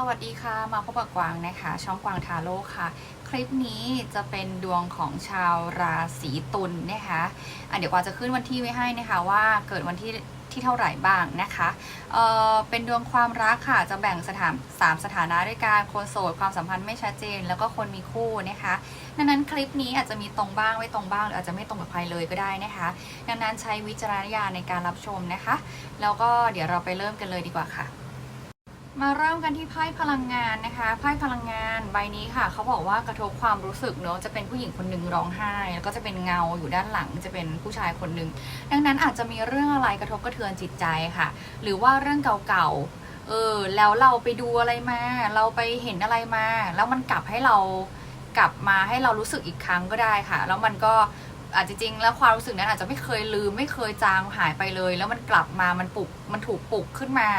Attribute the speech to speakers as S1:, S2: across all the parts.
S1: สวัสดีค่ะ มาพบกับกวางนะคะ ช่องกวางทาโร่ค่ะ คลิปนี้จะเป็นดวงของชาวราศีตุลนะคะอะเดี๋ยวกวางจะขึ้นวันที่ไว้ให้นะคะว่าเกิดวันที่ที่เท่าไหร่บ้างนะคะเออเป็นดวงความรักค่ะ จะแบ่งสถานสามสถานะด้วยการคนโสดความสัมพันธ์ไม่ชัดเจน แล้วก็คนมีคู่นะคะดังนั้นคลิปนี้อาจจะมีตรงบ้างไม่ตรงบ้างหรืออาจจะไม่ตรงกับใครเลยก็ได้นะคะ ดังนั้นใช้วิจารณญาณในการรับชมนะคะ แล้วก็เดี๋ยวเราไปเริ่มกันเลยดีกว่าค่ะ มาเริ่มกันที่ไพ่พลังงานนะคะไพ่พลังงานใบนี้ค่ะเขาบอกว่ากระทบความรู้สึกเนอะจะเป็นผู้หญิงคนหนึ่งร้องไห้ แล้วก็จะเป็นเงาอยู่ด้านหลังจะเป็นผู้ชายคนหนึ่งดังนั้นอาจจะมีเรื่องอะไรกระทบกระเทือนจิตใจค่ะ หรือว่าเรื่องเก่าๆเออแล้วเราไปดูอะไรมา เราไปเห็นอะไรมา แล้วมันกลับให้เรากลับมาให้เรารู้สึกอีกครั้งก็ได้ค่ะ แล้วมันก็อาจจะจริงแล้วความรู้สึกนั้นอาจจะไม่เคยลืมไม่เคยจางหายไปเลย แล้วมันกลับมามันปลุกมันถูกปลุกขึ้นมา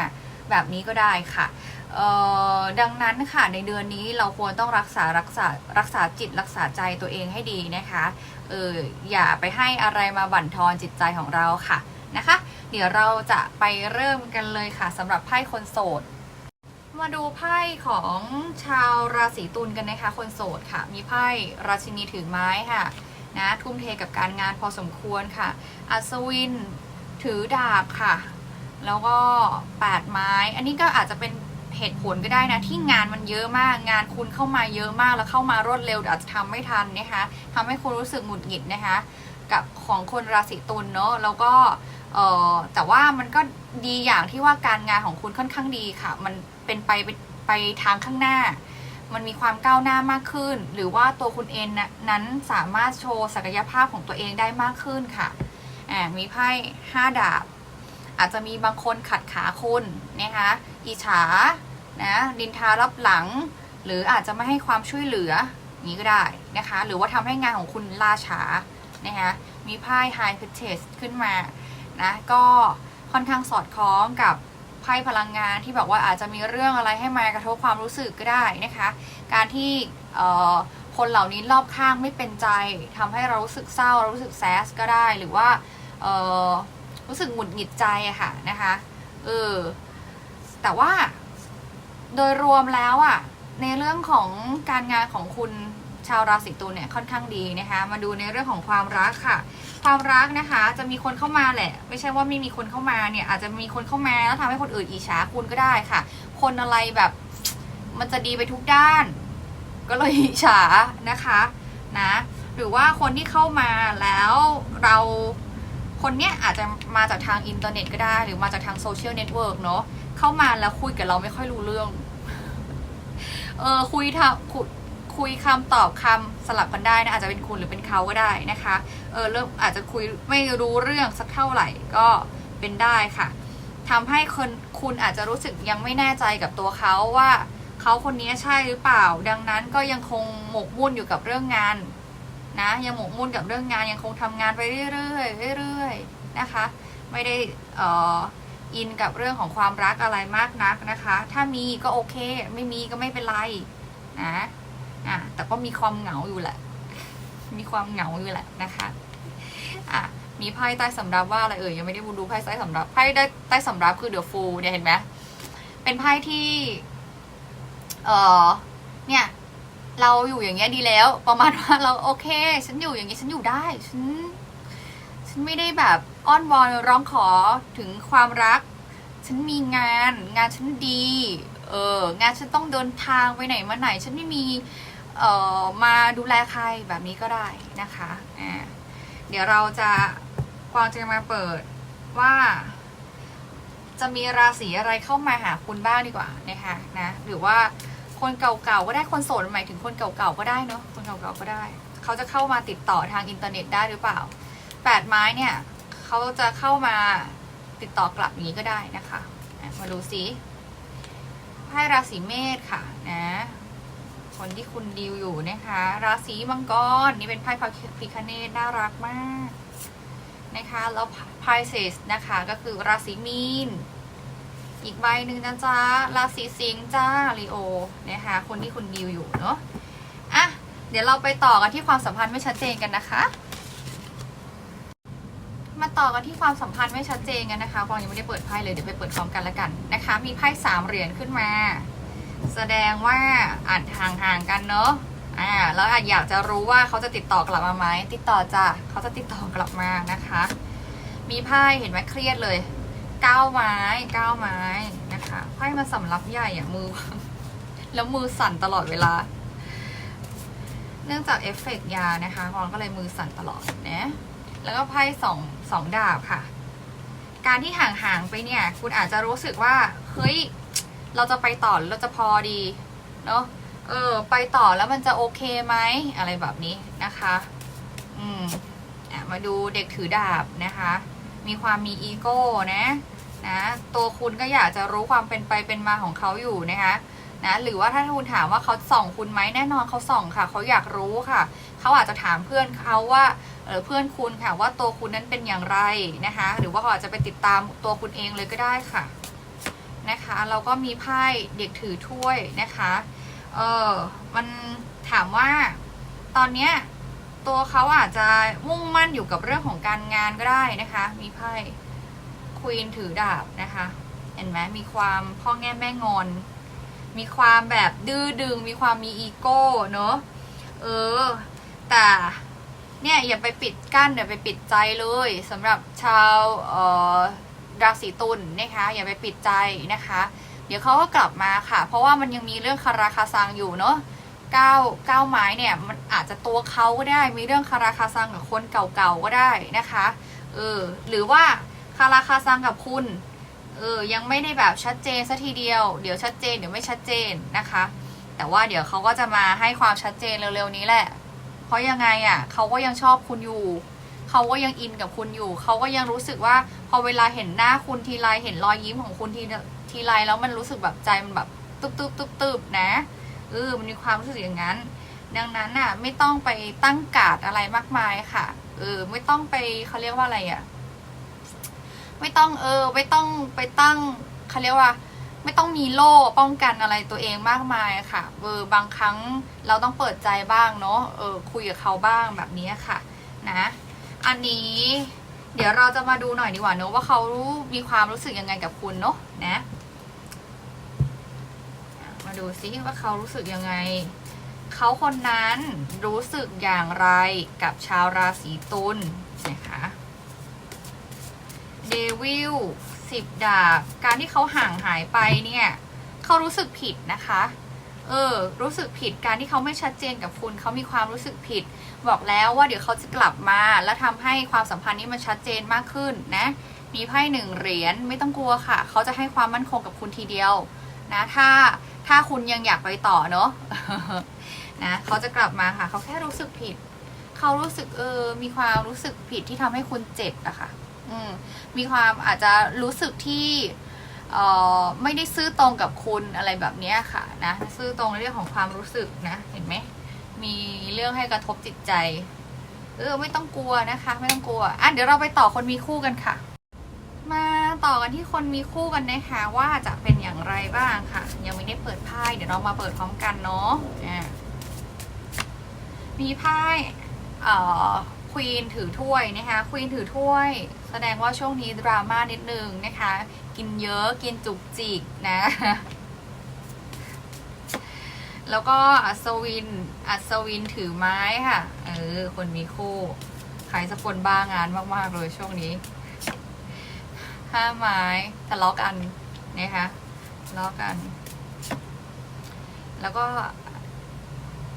S1: แบบนี้ก็ได้ค่ะเออดังนั้นค่ะในเดือนนี้เราควรต้องรักษารักษารักษาจิตรักษาใจตัวเองให้ดีนะคะเอออย่าไปให้อะไรมาบั่นทอนจิตใจของเราค่ะนะคะ เดี๋ยวเราจะไปเริ่มกันเลยค่ะสำหรับไพ่คนโสด มาดูไพ่ของชาวราศีตุลกันนะคะคนโสดค่ะ มีไพ่ราชินีถือไม้ค่ะนะทุ่มเทกับการงานพอสมควรค่ะ อัศวินถือดาบค่ะ แล้วก็แปดไม้ อันนี้ก็อาจจะเป็นเหตุผลก็ได้นะ ที่งานมันเยอะมาก งานคุณเข้ามาเยอะมากแล้วเข้ามารวดเร็วอาจจะทำไม่ทันนะคะทำให้คุณรู้สึกหงุดหงิดนะคะ กับของคนราศีตุลเนอะแล้วก็เออแต่ว่ามันก็ดีอย่างที่ว่าการงานของคุณค่อนข้างดีค่ะ มันเป็นไปไปทางข้างหน้า มันมีความก้าวหน้ามากขึ้น หรือว่าตัวคุณเองน,นั้นสามารถโชว์ศักยภาพของตัวเองได้มากขึ้นค่ะอ่มีไพ่ห้าดาบ อาจจะมีบางคนขัดขาคุณนะคะอิจฉานะดินทารับหลัง หรืออาจจะไม่ให้ความช่วยเหลืออย่างนี้ก็ได้นะคะ หรือว่าทำให้งานของคุณล่าช้านะคะมีไพ่ High p i t e s ขึ้นมานะก็ค่อนข้างสอดคล้องกับไพ่พลังงานที่บอกว่าอาจจะมีเรื่องอะไรให้มากระทบความรู้สึกก็ได้นะคะ การที่เอ่อคนเหล่านี้รอบข้างไม่เป็นใจทำให้เรารู้สึกเศร้า เรารู้สึกแซสก็ได้หรือว่าเอ่อ รู้สึกหงุดหงิดใจอะค่ะนะคะเออแต่ว่าโดยรวมแล้วอะในเรื่องของการงานของคุณชาวราศีตุลเนี่ยค่อนข้างดีนะคะ มาดูในเรื่องของความรักค่ะ ความรักนะคะ จะมีคนเข้ามาแหละ ไม่ใช่ว่าไม่มีคนเข้ามาเนี่ย อาจจะมีคนเข้ามาแล้วทำให้คนอื่นอิจฉาคุณก็ได้ค่ะ คนอะไรแบบมันจะดีไปทุกด้าน ก็เลยอิจฉานะคะนะ หรือว่าคนที่เข้ามาแล้วเรา คนเนี้ยอาจจะมาจากทางอินเทอร์เน็ตก็ได้ หรือมาจากทางโซเชียลเน็ตเวิร์กเนาะเข้ามาแล้วคุยกับเราไม่ค่อยรู้เรื่อง เออคุยทำคุยคุยคำตอบคำสลับกันได้นะอาจจะเป็นคุณหรือเป็นเขาก็ได้นะคะ เออเริ่มอาจจะคุยไม่รู้เรื่องสักเท่าไหร่ก็เป็นได้ค่ะทำให้คนคุณอาจจะรู้สึกยังไม่แน่ใจกับตัวเขาว่าเขาคนนี้ใช่หรือเปล่า ดังนั้นก็ยังคงหมกมุ่นอยู่กับเรื่องงาน นะยังหมกมุ่นกับเรื่องงานยังคงทำงานไปเรื่อยๆเรื่อยๆนะคะ ไม่ได้อออินกับเรื่องของความรักอะไรมากนักนะคะ ถ้ามีก็โอเค ไม่มีก็ไม่เป็นไรนะอะแต่ก็มีความเหงาอยู่แหละ มีความเหงาอยู่แหละนะคะอะมีไพ่ใต้สำรับว่าอะไรเอ่ยยังไม่ได้ดูไพ่ใต้สำรับไพ่ได้ใต้สำรับคือเดอะฟูเนี่ยเห็นไหมเป็นไพ่ที่ เอ่อเนี่ย เราอยู่อย่างเงี้ยดีแล้ว ประมาณว่าเราโอเค ฉันอยู่อย่างเงี้ฉันอยู่ได้ฉันฉันไม่ได้แบบอ้อนวอนร้องขอถึงความรัก ฉันมีงาน งานฉันดีเอองานฉันต้องเดินทางไปไหนมาไหน ฉันไม่มีเอ่อมาดูแลใครแบบนี้ก็ได้นะคะอ่าเดี๋ยวเราจะกวางจะมาเปิดว่า จะมีราศีอะไรเข้ามาหาคุณบ้างดีกว่านะคะนะหรือว่า คนเก่าๆก็ได้คนโสดหมายถึงคนเก่าๆก็ได้เนาะคนเก่าๆก็ได้ เขาจะเข้ามาติดต่อทางอินเทอร์เน็ตได้หรือเปล่าแปดไม้เนี่ยเขาจะเข้ามาติดต่อกลับอย่างนี้ก็ได้นะคะมาดูซิไพ่ราศีเมษค่ะนะคนที่คุณดีลอยู่นะคะ ราศีมังกรนี่เป็นไพ่พระพิคเนตน่ารักมากนะคะแล้วไพ่เซสนะคะก็คือราศีมีน อีกใบหนึ่งนะจ๊ะราศีสิงห์จ้าลีโอนะคะคนที่คุณดิวอยู่เนาะอะเดี๋ยวเราไปต่อกันที่ความสัมพันธ์ไม่ชัดเจนกันนะคะ มาต่อกันที่ความสัมพันธ์ไม่ชัดเจนกันนะคะฟองยังไม่ได้เปิดไพ่เลยเดี๋ยวไปเปิดพร้อมกันแล้วกันนะคะ มีไพ่สามเหรียญขึ้นมา แสดงว่าอาจห่างๆกันเนอะอ่าแล้วอาจอยากจะรู้ว่าเขาจะติดต่อกลับมาไหมติดต่อจ้ะเขาจะติดต่อกลับมานะคะ มีไพ่เห็นไหมเครียดเลย เก้าไม้เก้าไม้นะคะไพ่มาสำรับใหญ่อะมือ แล้วมือสั่นตลอดเวลา เนื่องจากเอฟเฟกต์ยานะคะกอนก็เลยมือสั่นตลอดนะแล้วก็ไพ่สองสองดาบค่ะ การที่ห่างๆไปเนี่ย คุณอาจจะรู้สึกว่าเฮ้ยเราจะไปต่อหรือเราจะพอดีเนอะเออ ไปต่อแล้วมันจะโอเคไหมอะไรแบบนี้นะคะ อืมอะมาดูเด็กถือดาบนะคะ มีความมีอีโก้นะนะตัวคุณก็อยากจะรู้ความเป็นไปเป็นมาของเขาอยู่นะคะนะหรือว่าถ้าคุณถามว่าเขาส่องคุณไหมแน่นอนเขาส่องค่ะ เขาอยากรู้ค่ะ เขาอาจจะถามเพื่อนเขาว่าเออเพื่อนคุณค่ะว่าตัวคุณนั้นเป็นอย่างไรนะคะ หรือว่าเขาอาจจะไปติดตามตัวคุณเองเลยก็ได้ค่ะนะคะเราก็มีไพ่เด็กถือถ้วยนะคะเออมันถามว่าตอนเนี้ย ตัวเขาอาจจะมุ่งมั่นอยู่กับเรื่องของการงานก็ได้นะคะ มีไพ่ควีนถือดาบนะคะ เห็นไหมมีความพ่อแง่แม่งอน มีความแบบดื้อดึง มีความมีอีโก้เนอะเออ แต่เนี่ยอย่าไปปิดกั้นอย่าไปปิดใจเลยสำหรับชาวเอ่อราศีตุลนะคะ อย่าไปปิดใจนะคะ เดี๋ยวเขาก็กลับมาค่ะ เพราะว่ามันยังมีเรื่องคาราคาซังอยู่เนาะ ก้าเก้าไม้เนี่ยมันอาจจะตัวเขาก็ได้ มีเรื่องคาราคาซังกับคนเก่าๆก็ได้นะคะเออหรือว่าคาราคาซังกับคุณเออยังไม่ได้แบบชัดเจนสัทีเดียวเดี๋ยวชัดเจนเดี๋ยวไม่ชัดเจนนะคะ แต่ว่าเดี๋ยวเขาก็จะมาให้ความชัดเจนเร็วๆนี้แหละ เพราะยังไงอะเขาก็ยังชอบคุณอยู่เขาก็ยังอินกับคุณอยู่ เขาก็ยังรู้สึกว่าพอเวลาเห็นหน้าคุณทีไรเห็นรอยยิ้มของคุณทีทีไรแล้วมันรู้สึกแบบใจมันแบบตึบตึบตึบตึบนะ เออมันมีความรู้สึกอย่างนั้น ดังนั้นน่ะ ไม่ต้องไปตั้งกาดอะไรมากมายค่ะ เออ ไม่ต้องไปเขาเรียกว่าอะไรอะ ไม่ต้องเออ ไม่ต้องไปตั้งเขาเรียกว่า ไม่ต้องมีโล่ป้องกันอะไรตัวเองมากมายค่ะ เออบางครั้งเราต้องเปิดใจบ้างเนาะเออ คุยกับเขาบ้างแบบนี้ค่ะ นะ อันนี้เดี๋ยวเราจะมาดูหน่อยดีกว่าเนอะว่าเขารู้มีความรู้สึกยังไงกับคุณเนาะนะ ดูซิว่าเขารู้สึกยังไง เขาคนนั้นรู้สึกอย่างไรกับชาวราศีตุลนะคะเดวิลสิบดาบ การที่เขาห่างหายไปเนี่ย เขารู้สึกผิดนะคะ เออ รู้สึกผิดการที่เขาไม่ชัดเจนกับคุณ เขามีความรู้สึกผิด บอกแล้วว่าเดี๋ยวเขาจะกลับมา แล้วทำให้ความสัมพันธ์นี้มันชัดเจนมากขึ้นนะ มีไพ่หนึ่งเหรียญไม่ต้องกลัวค่ะ เขาจะให้ความมั่นคงกับคุณทีเดียวนะ ถ้า ถ้าคุณยังอยากไปต่อเนาะนะเขาจะกลับมาค่ะ เขาแค่รู้สึกผิด เขารู้สึกเออ มีความรู้สึกผิดที่ทำให้คุณเจ็บอะค่ะ อืมมีความอาจจะรู้สึกที่เออไม่ได้ซื่อตรงกับคุณอะไรแบบเนี้ยค่ะนะซื่อตรงในเรื่องของความรู้สึกนะ เห็นไหมมีเรื่องให้กระทบจิตใจ เออ ไม่ต้องกลัวนะคะ ไม่ต้องกลัวอะเดี๋ยวเราไปต่อคนมีคู่กันค่ะ มาต่อกันที่คนมีคู่กันนะคะ ว่าจะเป็น ไรบ้างค่ะ ยังไม่ได้เปิดไพ่เดี๋ยวเรามาเปิดพร้อมกันเนาะอ่มีไพ่เอ่อควีนถือถ้วยนะคะควีนถือถ้วย แสดงว่าช่วงนี้ดราม่านิดนึงนะคะ กินเยอะกินจุกจิกนะ แล้วก็อัศวิน อัศวินถือไม้ค่ะ เออ คนมีคู่ใครสักคนบ้างานมาก ๆ เลยช่วงนี้ห้าไม้ทะเลาะกันนะคะ ทะเลาะกัน แล้วก็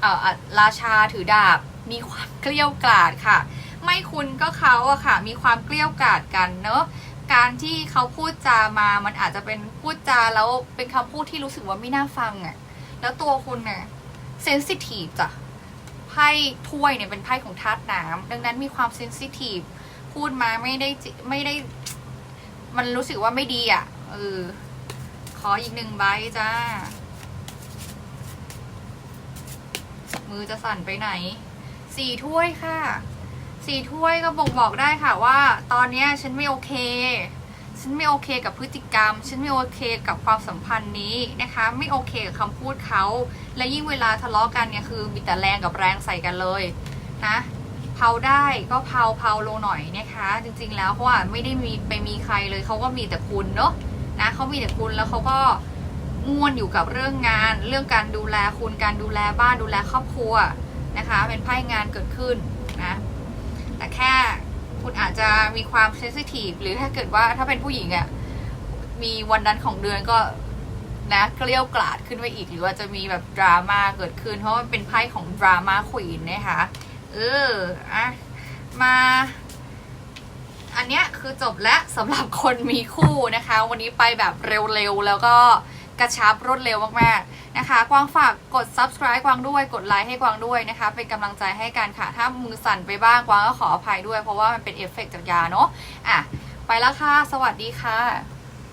S1: เอ่อราชาถือดาบมีความเกลี้ยวกล่อมค่ะ ไม่คุณก็เขาอะค่ะ มีความเกลี้ยวกล่อมกันเนอะการที่เขาพูดจามา มันอาจจะเป็นพูดจาแล้วเป็นคำพูดที่รู้สึกว่าไม่น่าฟังอะแล้วตัวคุณเนี่ยเซนซิทีฟจ้ะไพ่ถ้วยเนี่ยเป็นไพ่ของธาตุน้ำดังนั้นมีความเซนซิทีฟพูดมาไม่ได้ไม่ได้ มันรู้สึกว่าไม่ดีอะเออ ขออีกหนึ่งใบจ้า มือจะสั่นไปไหน สี่ถ้วยค่ะ สี่ถ้วยก็บ่งบอกได้ค่ะว่า ตอนนี้ฉันไม่โอเค ฉันไม่โอเคกับพฤติกรรม ฉันไม่โอเคกับความสัมพันธ์นี้นะคะ ไม่โอเคกับคำพูดเขา และยิ่งเวลาทะเลาะกันเนี่ยคือมีแต่แรงกับแรงใส่กันเลยนะเผาได้ก็เผาเผาลงหน่อยนะคะ จริงๆแล้วเพราะว่าไม่ได้มีไปมีใครเลยเขาก็มีแต่คุณเนาะ นะเขามีแต่คุณแล้วเขาก็ง่วนอยู่กับเรื่องงาน เรื่องการดูแลคุณการดูแลบ้านดูแลครอบครัวนะคะ เป็นไพ่งานเกิดขึ้นนะแต่แค่คุณอาจจะมีความเซนซิทีฟหรือถ้าเกิดว่าถ้าเป็นผู้หญิงอะ่ะมีวันนั้นของเดือนก็นะเกลี้ยวกราดขึ้นไปอีกหรือว่าจะมีแบบดราม่าเกิดขึ้น เพราะมันเป็นไพ่ของดราม่าควีนนะคะเอออะมา อันเนี้ยคือจบแล้วสำหรับคนมีคู่นะคะ วันนี้ไปแบบเร็วๆ แล้วก็กระชับรวดเร็วมากๆนะคะ กวางฝากกด subscribe กวางด้วยกดไลค์ให้กวางด้วยนะคะ เป็นกำลังใจให้กันค่ะ ถ้ามือสั่นไปบ้างกวางก็ขออภัยด้วยเพราะว่ามันเป็นเอฟเฟกต์จากยาเนาะอะไปแล้วค่ะ สวัสดีค่ะ